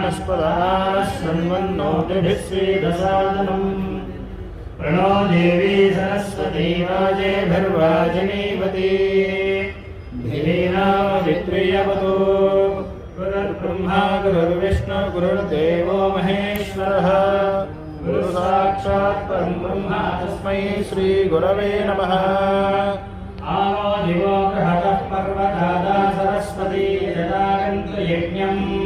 णस्पदाश्रन्वन्नोतिभिः स्वेदसादनम् प्रणो देवी सरस्वती वाजेभिर्वाजनीवती धीनामवित्रियवतो गुरुर्ब्रह्मा, गुरुर्विष्णु, गुरुर्देवो महेश्वरः। गुरुसाक्षात् परं ब्रह्मा तस्मै श्रीगुरवे नमः। आवो दिवो बृहतः पर्वतादा सरस्वती जटागन्तयज्ञम्।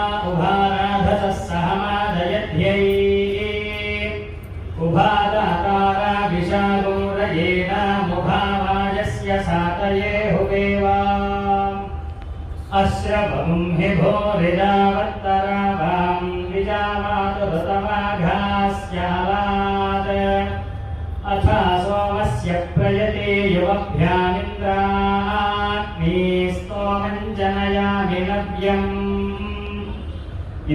विशालोरयेनामुभावाजस्य सातये हुवेवा अश्रवं हि भोरिदावर्तरावां विजामातुरतमाघास्यालात् अथा सोमस्य प्रयते युवभ्यामिन्द्राग्नी स्तोमं जनयामि नव्यम्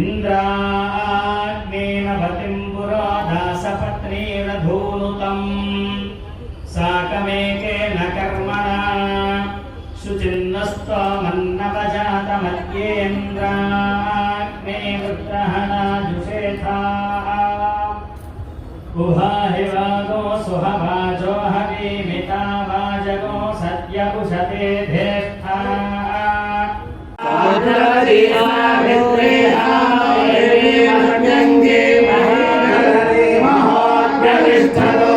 इन्द्राग्नेन पतिं पुरोधासपत्नीरधूनुतम् साकमेकेन शुचिन्नस्तामन्नवजातमत्येन्द्राग्ने वृत्रहणाजुषेथा उहाहि वागो सुहवाजो हवीमिता वाजगो सद्यपुषते धेष्ठा महाप्रतिष्ठतो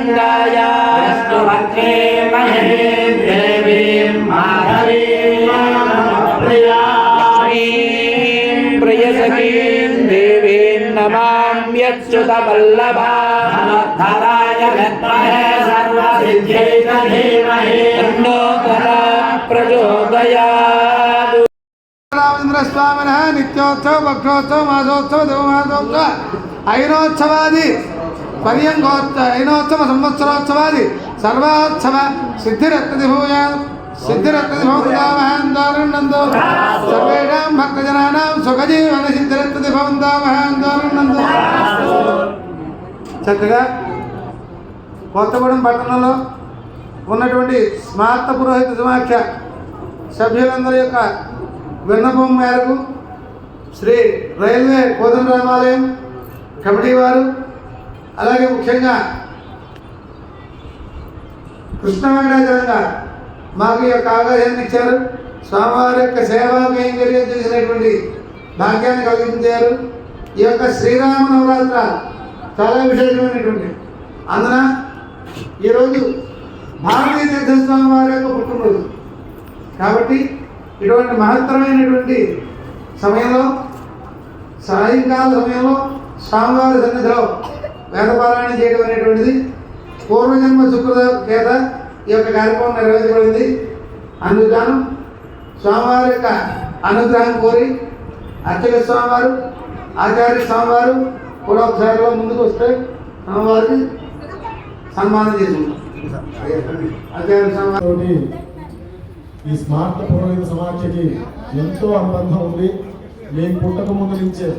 सद्य उशते धेष्ठा प्रियसखीं देवीं नमाम्यच्युतवल्लभाय विद्महे सर्वसिद्ध्यै धीमहि तन्नो तदा प्रचोदयात् రామచంద్ర స్వామిన నిత్యోత్సవ భక్షోత్సవ మాసోత్సవ దేవమాసోత్సవ ఐనోత్సవాది పర్యంగోత్సవ ఐనోత్సవ సంవత్సరోత్సవాది సర్వోత్సవ సిద్ధిరత్నదిభూయ సిద్ధిరత్నదిభవంతామహాందోరణందో సర్వేషాం భక్తజనానాం సుఖజీవన సిద్ధిరత్నదిభవంతామహాందోరణందో చక్కగా కొత్తగూడెం పట్టణంలో ఉన్నటువంటి స్మార్త పురోహిత సమాఖ్య సభ్యులందరి యొక్క విన్నపం మేరకు శ్రీ రైల్వే కోదండరామాలయం కమిటీ వారు అలాగే ముఖ్యంగా కృష్ణ గారు మాకు ఈ యొక్క అవకాశాన్ని ఇచ్చారు. స్వామివారి యొక్క సేవా కైంకర్యం చేసినటువంటి భాగ్యాన్ని కలిగించారు. ఈ యొక్క శ్రీరామ నవరాత్ర చాలా విశేషమైనటువంటి. అందున ఈరోజు భారతీయ తీర్థస్వామి వారి యొక్క పుట్టినరోజు. కాబట్టి ఇటువంటి మహత్తరమైనటువంటి సమయంలో సాయంకాల సమయంలో స్వామివారి సన్నిధిలో వేదపారాయణ చేయడం అనేటువంటిది. పూర్వజన్మ శుక్రద చేత ఈ యొక్క కార్యక్రమం నిర్వహించబడింది. అందుకు స్వామివారి యొక్క అనుగ్రహం కోరి అర్చక స్వామివారు ఆచార్య స్వామివారు కూడా ఒకసారిలో ముందుకు వస్తే స్వామివారిని సన్మానం చేసుకుంటాం. ఆచార్య స్వామివారు. ఈ స్మార్ట్ పురోహిత సమాఖ్యకి ఎంతో అనుబంధం ఉంది. మేము పుట్టక ముందు నుంచే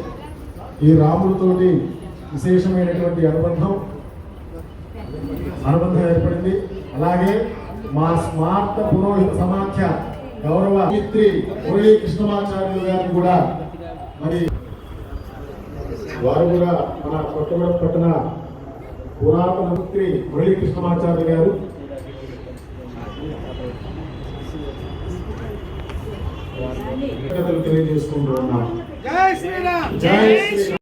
ఈ రాముడితోటి విశేషమైనటువంటి అనుబంధం. అనుబంధం ఏర్పడింది. అలాగే మా స్మార్ట్ పురోహిత సమాఖ్య గౌరవ మిత్రి మురళీ కృష్ణమాచార్యులు గారిని కూడా మరి వారు కూడా మన కొత్తగూడెం పట్టణ పురాతన మిత్రి మురళీ కృష్ణమాచార్య గారు తెలియజేసుకుంటూ ఉన్నాం. జై శ్రీరామ్.